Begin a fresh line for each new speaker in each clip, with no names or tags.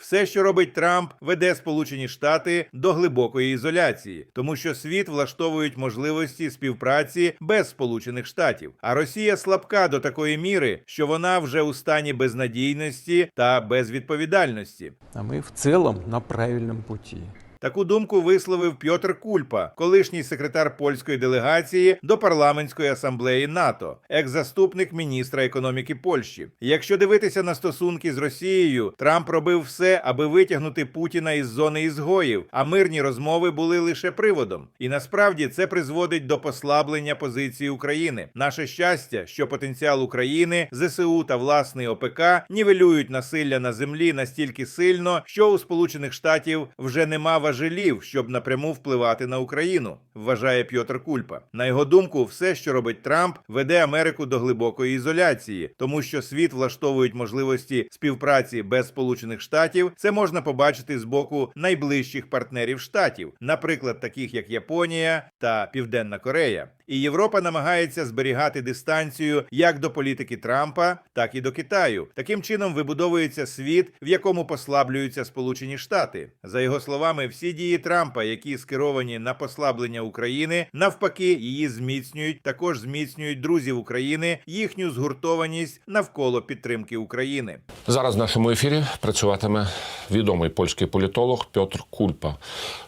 Все, що робить Трамп, веде Сполучені Штати до глибокої ізоляції, тому що світ влаштовують можливості співпраці без Сполучених Штатів. А Росія слабка до такої міри, що вона вже у стані безнадійності та безвідповідальності.
А ми в цілому на правильному пути.
Таку думку висловив Пьотр Кульпа, колишній секретар польської делегації до парламентської асамблеї НАТО, екс-заступник міністра економіки Польщі. Якщо дивитися на стосунки з Росією, Трамп робив все, аби витягнути Путіна із зони ізгоїв, а мирні розмови були лише приводом. І насправді це призводить до послаблення позиції України. Наше щастя, що потенціал України, ЗСУ та власний ОПК нівелюють насилля на землі настільки сильно, що у Сполучених Штатів вже нема важелів, щоб напряму впливати на Україну, вважає Пьотр Кульпа. На його думку, все, що робить Трамп, веде Америку до глибокої ізоляції, тому що світ влаштовують можливості співпраці без Сполучених Штатів. Це можна побачити з боку найближчих партнерів штатів, наприклад, таких як Японія та Південна Корея. І Європа намагається зберігати дистанцію як до політики Трампа, так і до Китаю. Таким чином вибудовується світ, в якому послаблюються Сполучені Штати. За його словами, всі дії Трампа, які скеровані на послаблення України, навпаки, її зміцнюють. Також зміцнюють друзів України, їхню згуртованість навколо підтримки України.
Зараз в нашому ефірі працюватиме відомий польський політолог Пьотр Кульпа,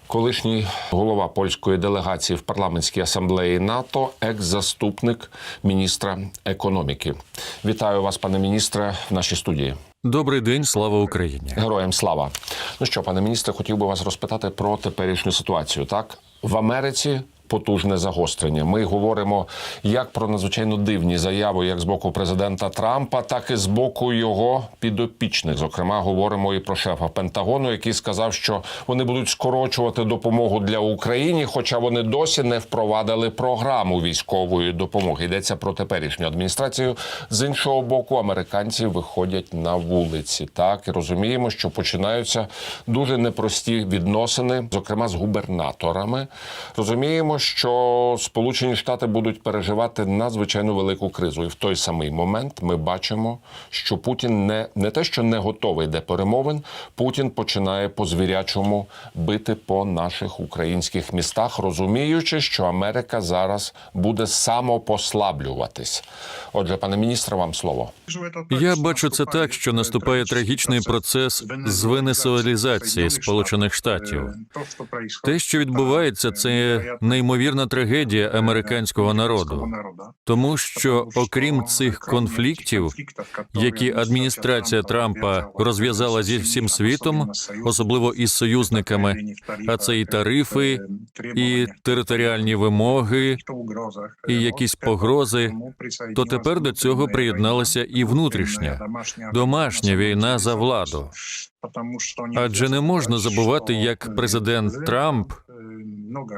колишній голова польської делегації в парламентській асамблеї НАТО, екс-заступник міністра економіки. Вітаю вас, пане міністре, в нашій студії.
Добрий день, слава Україні.
Героям слава. Ну що, пане міністре, хотів би вас розпитати про теперішню ситуацію. Так в Америці. Потужне загострення. Ми говоримо як про надзвичайно дивні заяви, як з боку президента Трампа, так і з боку його підопічних. Зокрема, говоримо і про шефа Пентагону, який сказав, що вони будуть скорочувати допомогу для України, хоча вони досі не впровадили програму військової допомоги. Йдеться про теперішню адміністрацію. З іншого боку, американці виходять на вулиці. Так і розуміємо, що починаються дуже непрості відносини, зокрема з губернаторами. Розуміємо, що Сполучені Штати будуть переживати надзвичайно велику кризу, і в той самий момент ми бачимо, що Путін не, не те, що не готовий до перемовин, Путін починає по звірячому бити по наших українських містах, розуміючи, що Америка зараз буде самопослаблюватись. Отже, пане міністре, вам слово.
Я бачу це так, що наступає трагічний процес звенесуалізації Сполучених Штатів. Те, що відбувається, це неймовірна трагедія американського народу, тому що окрім цих конфліктів, які адміністрація Трампа розв'язала зі всім світом, особливо із союзниками, а це і тарифи, і територіальні вимоги, і якісь погрози, то тепер до цього приєдналася і внутрішня домашня війна за владу. Адже не можна забувати, як президент Трамп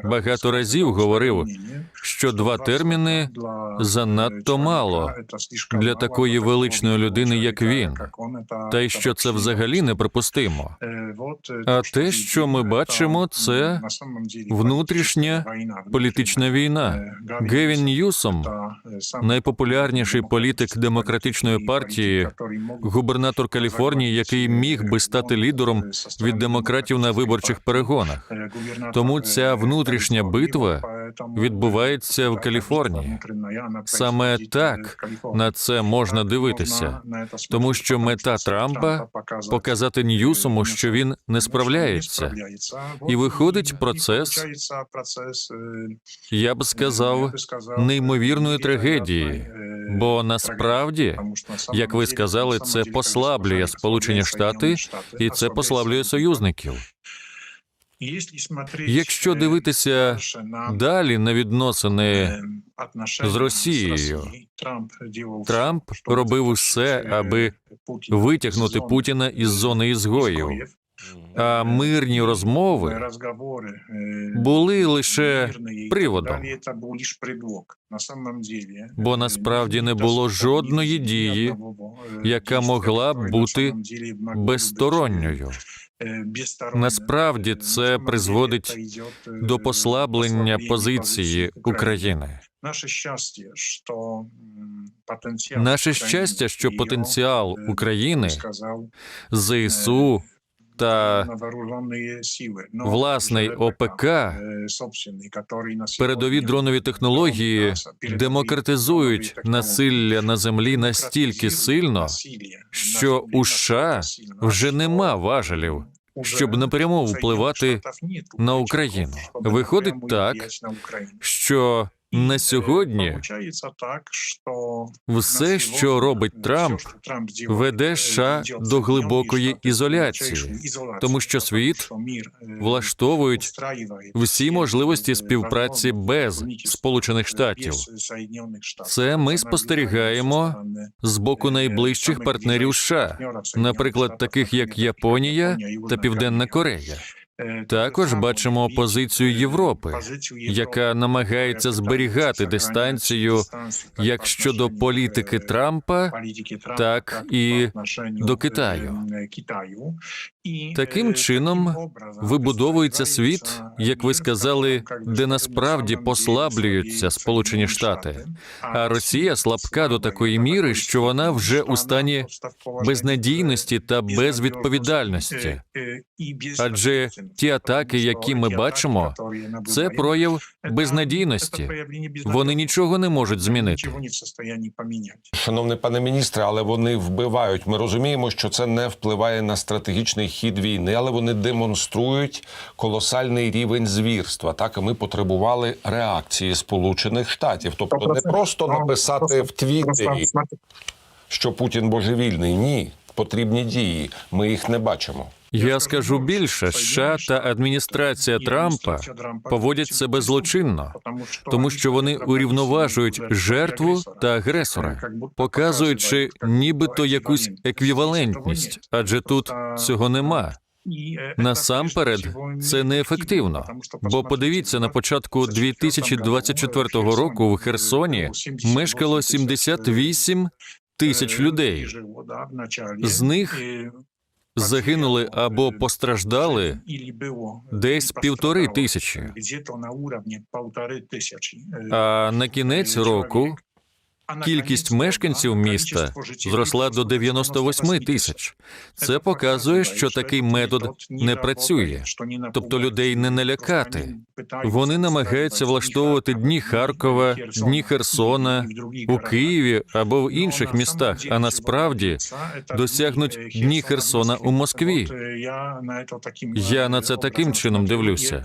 багато разів говорив, що два терміни занадто мало для такої величної людини, як він, та й що це взагалі неприпустимо. А те, що ми бачимо, це внутрішня політична війна. Гевін Ньюсом, найпопулярніший політик демократичної партії, губернатор Каліфорнії, який міг би стати лідером від демократів на виборчих перегонах. Тому ця внутрішня битва відбувається в Каліфорнії. Саме так на це можна дивитися, тому що мета Трампа показати Ньюсому, що він не справляється, і виходить процес, я б сказав, неймовірної трагедії. Бо насправді, як ви сказали, це послаблює Сполучені Штати і це послаблює союзників. Якщо дивитися далі на відносини з Росією, Трамп робив усе, аби витягнути Путіна із зони ізгоїв. А мирні розмови були лише приводом, бо насправді не було жодної дії, яка могла б бути безсторонньою. Насправді це призводить до послаблення позиції України.
Наше щастя, що
Наше щастя, що потенціал України ЗСУ та
на вооруженные силы. Но
власний
уже
ОПК,
е, собственний, который на
передові
сьогодні
дронові технології
передові
демократизують
дронові
насилля на землі настільки сильно,
насилля
що
на землі
у США
настільки сильно,
вже
що
нема важелів,
уже
щоб напряму
Соединених
впливати
Штатів нету
на
рычагов,
Україну.
щоб
Виходить
напряму
так,
влиять на Україну.
що
І,
на
е,
сьогодні все, що робить Трамп, веде
е,
США до глибокої ізоляції, тому що світ
мір, е,
влаштовують всі можливості
е,
співпраці без Сполучених Штатів.
без
Це ми спостерігаємо з боку
е,
найближчих партнерів США, наприклад, таких як Японія та Південна
Корея.
Також бачимо позицію Європи, яка намагається зберігати дистанцію
як
щодо політики Трампа, так і до Китаю. Таким чином вибудовується світ, як ви сказали, де насправді послаблюються Сполучені Штати. А Росія слабка до такої міри, що вона вже у стані безнадійності та безвідповідальності. Адже ті атаки, які ми бачимо, це прояв безнадійності. Вони нічого не можуть змінити.
Шановний пане міністре, але вони вбивають. Ми розуміємо, що це не впливає на стратегічний хід війни, але вони демонструють колосальний рівень звірства. Так і ми потребували реакції Сполучених Штатів. Тобто не просто написати в Твіттері, що Путін божевільний. Ні, потрібні дії. Ми їх не бачимо.
Я скажу більше, США та адміністрація Трампа поводять себе злочинно, тому що вони урівноважують жертву та агресора, показуючи нібито якусь еквівалентність, адже тут цього нема. Насамперед, це неефективно. Бо подивіться, на початку 2024 року в Херсоні мешкало 78 тисяч людей. З них загинули або постраждали десь півтори тисячі. А на кінець року кількість мешканців міста зросла до 98 тисяч. Це показує, що такий метод не працює. Тобто людей не налякати. Вони намагаються влаштовувати дні Харкова, дні Херсона у Києві або в інших містах, а насправді досягнуть дні Херсона у Москві.
Я на це таким чином дивлюся.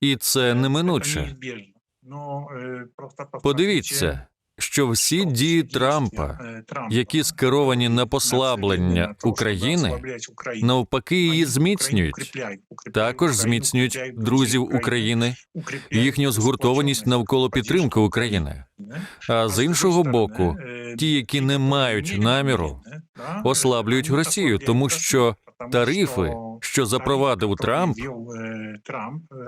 І це неминуче. Подивіться, що всі дії Трампа, які скеровані на послаблення України, навпаки її зміцнюють. Також зміцнюють друзів України, їхню згуртованість навколо підтримки України. А з іншого боку, ті, які не мають наміру, ослаблюють Росію, тому що тарифи, що запровадив Трамп,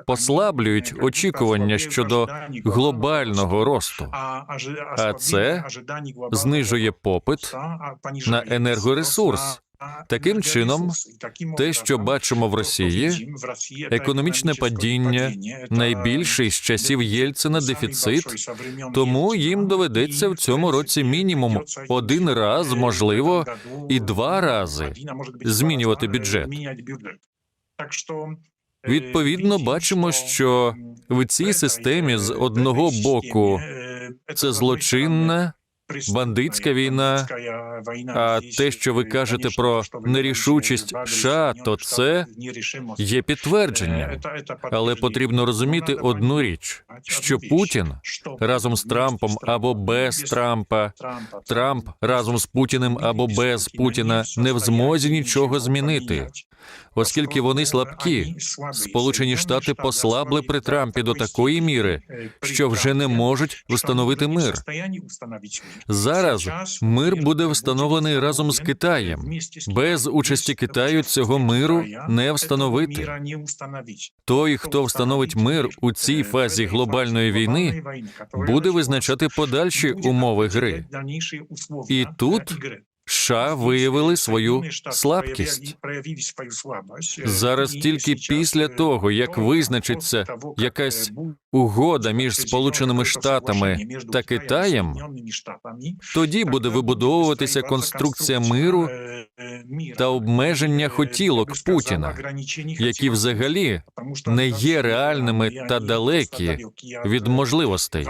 послаблюють очікування щодо глобального росту.
А це
знижує попит на енергоресурс. Таким чином, те, що бачимо в Росії, економічне падіння, найбільший з часів Єльцина дефіцит, тому їм доведеться в цьому році мінімум один раз, можливо, і два рази змінювати бюджет. Відповідно, бачимо, що в цій системі з одного боку це злочинна бандитська війна. А те, що ви кажете про нерішучість США, то це є підтвердженням. Але потрібно розуміти одну річ: що Путін разом з Трампом або без Трампа, Трамп разом з Путіним або без Путіна не в змозі нічого змінити, оскільки вони слабкі. Сполучені Штати послабли при Трампі до такої міри, що вже не можуть встановити мир. Зараз мир буде встановлений разом з Китаєм. Без участі Китаю цього миру не встановити. Той, хто встановить мир у цій фазі глобальної війни, буде визначати подальші умови гри. І тут США виявили свою слабкість. Зараз тільки після того, як визначиться якась угода між Сполученими Штатами та Китаєм, тоді буде вибудовуватися конструкція миру та обмеження хотілок Путіна, які взагалі не є реальними та далекі від можливостей.